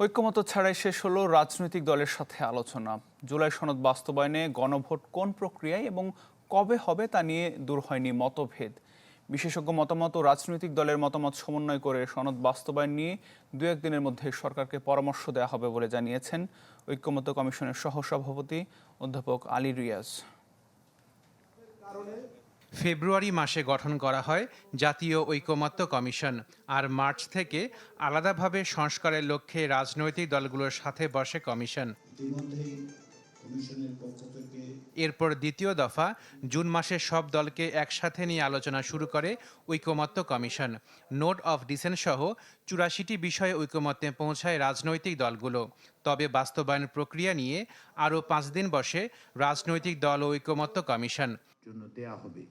ঐক্যমত ছাড়াই শেষ হলো রাজনৈতিক দলের সাথে আলোচনা। জুলাই সনদ বাস্তবায়নে গণভোট কোন প্রক্রিয়ায় এবং কবে হবে তা নিয়ে দূর হয়নি মতভেদ। বিশেষজ্ঞ মতামত ও রাজনৈতিক দলের মতামত সমন্বয় করে সনদ বাস্তবায়ন নিয়ে দু একদিনের মধ্যে সরকারকে পরামর্শ দেওয়া হবে বলে জানিয়েছেন ঐক্যমত্য কমিশনের সহসভাপতি অধ্যাপক আলী রিয়াজ। ফেব্রুয়ারি মাসে গঠন করা হয় জাতীয় ঐকমত্য কমিশন। আর মার্চ থেকে আলাদাভাবে সংস্কারের লক্ষ্যে রাজনৈতিক দলগুলোর সাথে বসে কমিশন। এরপর দ্বিতীয় দফা জুন মাসে সব দলকে একসাথে নিয়ে আলোচনা শুরু করে ঐকমত্য কমিশন। নোট অফ ডিসেন্ট সহ চুরাশিটি বিষয়ে ঐকমত্যে পৌঁছায় রাজনৈতিক দলগুলো। তবে বাস্তবায়ন প্রক্রিয়া নিয়ে আরও পাঁচ দিন বসে রাজনৈতিক দল ঐকমত্য কমিশন। জন্য দেয়া হবে।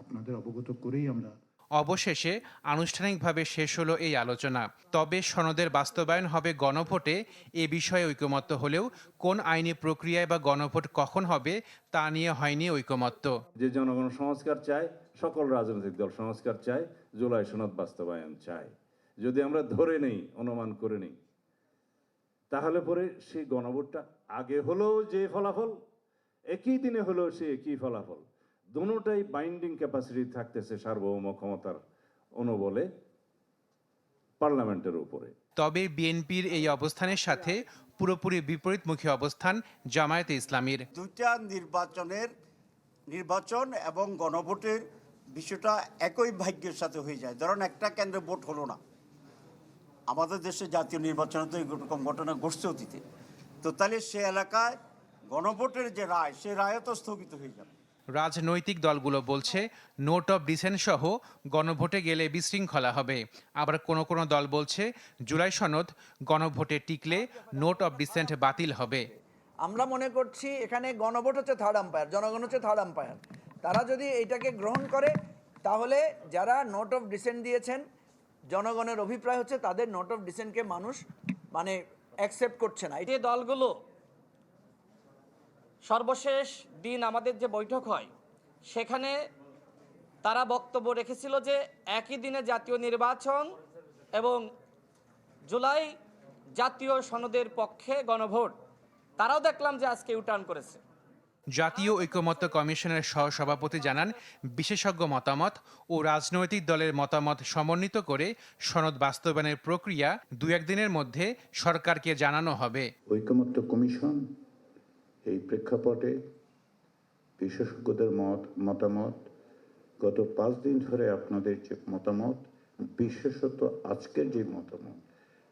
আপনাদের অবগত করেই আমরা অবশেষে আনুষ্ঠানিকভাবে শেষ হলো এই আলোচনা। তবে সনদের বাস্তবায়ন হবে গণভোটে এ বিষয়ে ঐকমত্য হলেও কোন আইনি প্রক্রিয়ায় বা গণভোট কখন হবে তা নিয়ে হয়নি ঐকমত্য। যে জনগণ সংস্কার চায় সকল রাজনৈতিক দল সংস্কার চায় জুলাই সনদ বাস্তবায়ন চায়। যদি আমরা ধরে নেই অনুমান করে নেই তাহলে পরে সেই গণভোটটা আগে হলেও যে ফলাফল একই দিনে হলেও সে একই ফলাফল। দুটাই বাইন্ডিং ক্যাপাসিটি থাকতেছে সার্বভৌম ক্ষমতার অনুবলে পার্লামেন্টের উপরে। তবে বিএনপির এই অবস্থানের সাথে পুরোপুরি বিপরীতমুখী অবস্থান জামায়াতে ইসলামীর। দুইটা নির্বাচনের নির্বাচন এবং গণভোটের বিষয়টা একই ভাগ্যের সাথে হয়ে যায়। ধরুন একটা কেন্দ্রে ভোট হলো না। আমাদের দেশে জাতীয় নির্বাচনে তো এরকম ঘটনা ঘটছে অতীতে। তো তাহলে সে এলাকায় গণভোটের যে রায় সে রায়ও তো স্থগিত হয়ে যাবে। রাজনৈতিক দলগুলো বলছে নোট অফ ডিসেন্ট সহ গণভোটে গেলে বিশৃঙ্খলা হবে। আবার কোনো কোনো দল বলছে জুলাই সনদ গণভোটে টিকলে নোট অফ ডিসেন্ট বাতিল হবে। আমরা মনে করছি এখানে গণভোট হচ্ছে থার্ড আম্পায়ার জনগণ হচ্ছে থার্ড আম্পায়ার তারা যদি এটাকে গ্রহণ করে তাহলে যারা নোট অফ ডিসেন্ট দিয়েছেন জনগণের অভিপ্রায় হচ্ছে তাদের নোট অফ ডিসেন্টকে মানুষ মানে অ্যাকসেপ্ট করছে না। যে দলগুলো সর্বশেষ দিন আমাদের যে বৈঠক হয় সেখানে তারা বক্তব্য রেখেছিল যে একই দিনে জাতীয় নির্বাচন এবং জুলাই জাতীয় সনদের পক্ষে গণভোট। তারাও দেখলাম যে আজকে ইউটার্ন করেছে। জাতীয় ঐকমত্য কমিশনের সহসভাপতি জানান বিশেষজ্ঞ মতামত ও রাজনৈতিক দলের মতামত সমন্বিত করে সনদ বাস্তবায়নের প্রক্রিয়া দু একদিনের মধ্যে সরকারকে জানানো হবে। ঐকমত্য কমিশন এই প্রেক্ষাপটে বিশেষজ্ঞদের মত মতামত। গত পাঁচ দিন ধরে আপনাদের যে মতামত বিশেষত আজকের যে মতামত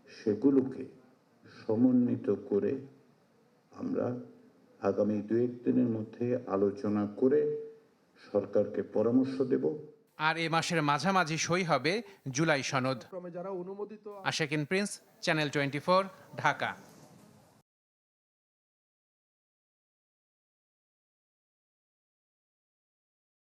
সেগুলোকে সমন্বিত করে আমরা আগামী দু এক দিনের মধ্যে আলোচনা করে সরকারকে পরামর্শ দেব। আর এ মাসের মাঝামাঝি সই হবে জুলাই সনদ। আশাকিন প্রিন্স চ্যানেল টোয়েন্টি ঢাকা।